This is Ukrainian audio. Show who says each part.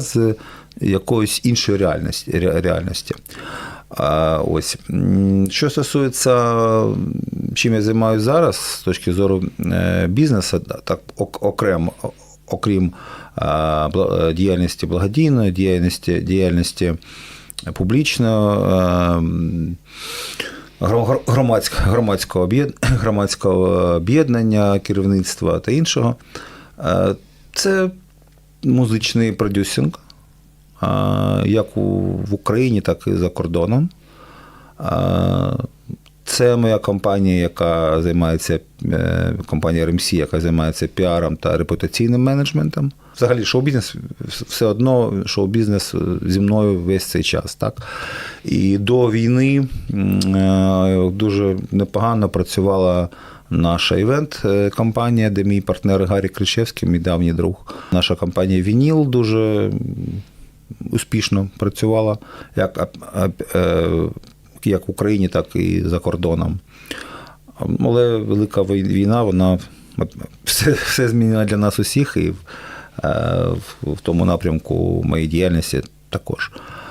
Speaker 1: з якоїсь іншої реальності. ре- реальності. Ось. Що стосується, чим я займаюся зараз з точки зору е, бізнесу, так окремо, окрім діяльності благодійної, діяльності, діяльності публічної, е, громадського, громадського, об'єднання, керівництва та іншого. Е, Це музичний продюсинг, як в Україні, так і за кордоном. Це моя компанія, яка займається е, компанія RMC, яка займається піаром та репутаційним менеджментом. Взагалі, шоу-бізнес все одно шоу-бізнес зі мною весь цей час. Так? І до війни е, дуже непогано працювала наша івент-компанія, де мій партнер Гаррі Кричевський, мій давній друг. Наша компанія Вініл дуже успішно працювала як, е, як в Україні, так і за кордоном. Але велика війна, вона все, все змінила для нас усіх, і е, в- в тому напрямку моєї діяльності також.